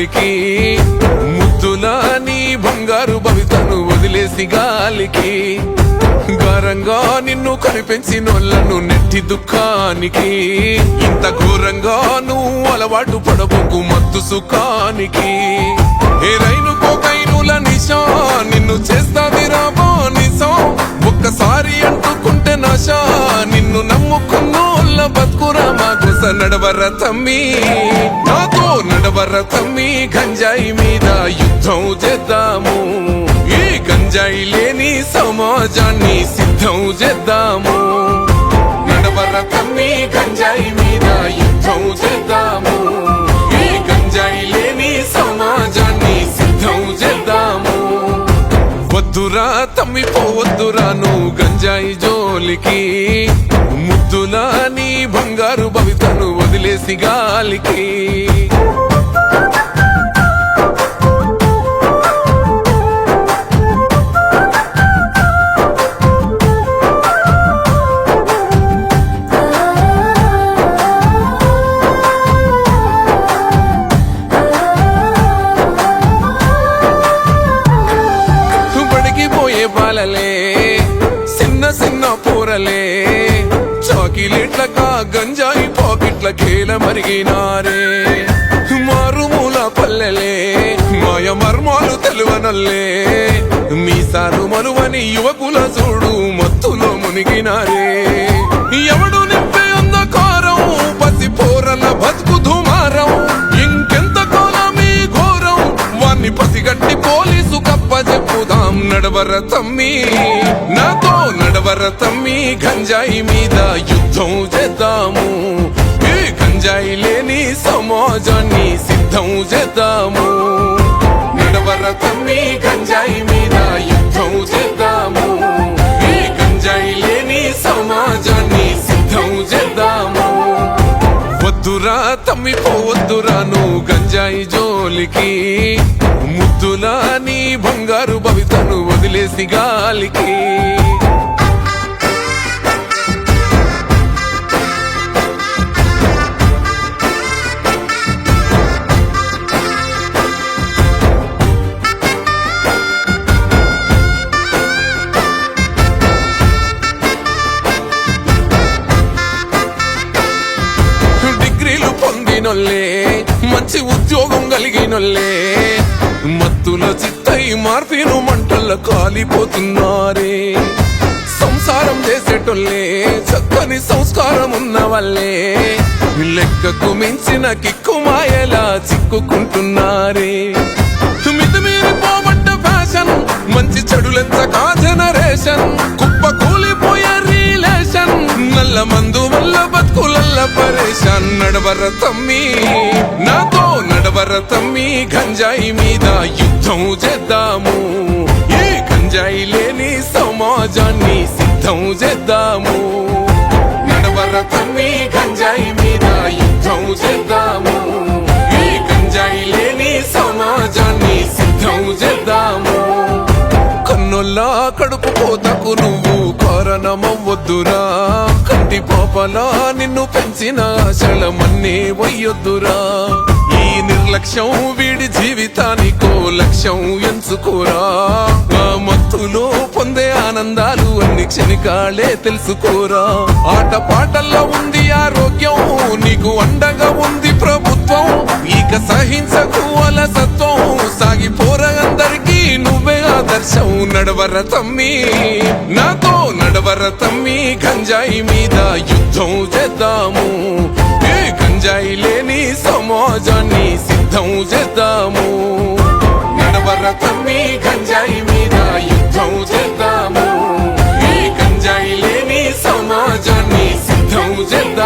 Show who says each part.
Speaker 1: గాలికి ముద్దులా నీ బంగారు భవితను వదిలేసి గాలికి. గారంగా నిన్ను కనిపెంచినోళ్ళను నెట్టి దుఃఖానికి. ఇంత ఘోరంగా నువ్వు అలవాటు పడబోకు మత్తు సుఖానికి. ఏ రైలు కోకైనుల నిశా నిన్ను చేస్తాది రాబో నిశా. ఒక్కసారి అంటుకుంటే నశా నిన్ను నమ్ముకున్నోళ్ళ బతుకురా మా గుస నడవరా తమ్మి. నడవర గంజాయి మీద యుద్ధం చేద్దాము. ఈ గంజాయి లేని సమాజాన్ని సిద్ధం చేద్దాము. నడభరతమీ గంజాయి మీద యుద్ధం చేద్దాము. ఈ గంజాయి లేని సమాజాన్ని సిద్ధం చేద్దాము. వద్దురా తమ్మి పోవద్దురా నువ్వు గంజాయి జోలికి. ముద్దులా నీ బంగారు భవితను వదిలేసి గాలికి. పోయే సిన్న చిన్న చిన్న పూరలే చాకిలెట్లక గంజాయి పాకెట్ల కేల మరిగినారే. మారుమూల పల్లెలే మాయ మర్మాలు తెలువనల్లే. మీసాలు మరువని యువకుల చూడు మత్తులో మునిగినారే. చెప్పుదాం నడవర తమ్మి నాతో నడవర తమ్మి గంజాయి మీద యుద్ధం చేద్దాము. గంజాయి లేని సమాజాన్ని సిద్ధం చేద్దాము. జోలికి ముద్దులా నీ బంగారు భవితను వదిలేసి గాలికి. మంచి ఉద్యోగం కలిగినొల్లే మత్తుల చిత్తై మార్పిను మంటల్లో కాలిపోతున్నారే. సంసారం చేసేటోళ్ళే చక్కని సంస్కారం ఉన్న వాళ్ళే లెక్కకు మించిన కిక్కు మాయలా చిక్కుకుంటున్నారే. మితిమీరి పోబట్ట ఫ్యాషన్ మంచి చెడులెంచకా జనరేషన్ బతుకులల్ల పరేషాన్ నడవర తమ్మి. నాతో నడవర తమ్మి గంజాయి మీద యుద్ధం చేద్దాము. ఈ గంజాయి లేని సమాజాన్ని సిద్ధం చేద్దాము. నడవర తమ్మి గంజాయి మీద యుద్ధం చేద్దాము. ఈ గంజాయి లేని సమాజాన్ని సిద్ధం చేద్దాము. కన్నుల్లా కడుపు కోతకు నువ్వు కారణమవ్వద్దురా కంటి పాపలా నిన్ను పెంచిన ఆశలమన్నీ వయ్యొద్దురా. ఈ నిర్లక్ష్యం వీడి జీవితానికో లక్ష్యం ఎంచుకోరా. మత్తులో పొందే ఆనందాలు అన్ని క్షణికాలే తెలుసుకోరా. ఆట పాటల్లో ఉంది ఆరోగ్యం నీకు అండగా ఉంది ప్రభుత్వం. ఇక సహించకు అలసత్వం సాగిపోరా నువ్వే నడవర తమ్మి. నాతో నడవర తమ్మి గంజాయి మీద యుద్ధం చేద్దాము. ఏ గంజాయి లేని సమాజాన్ని సిద్ధం చేద్దాము. నడవర తమ్మి గంజాయి మీద యుద్ధం చేద్దాము. ఏ గంజాయి లేని సమాజాన్ని సిద్ధం చేద్దాము.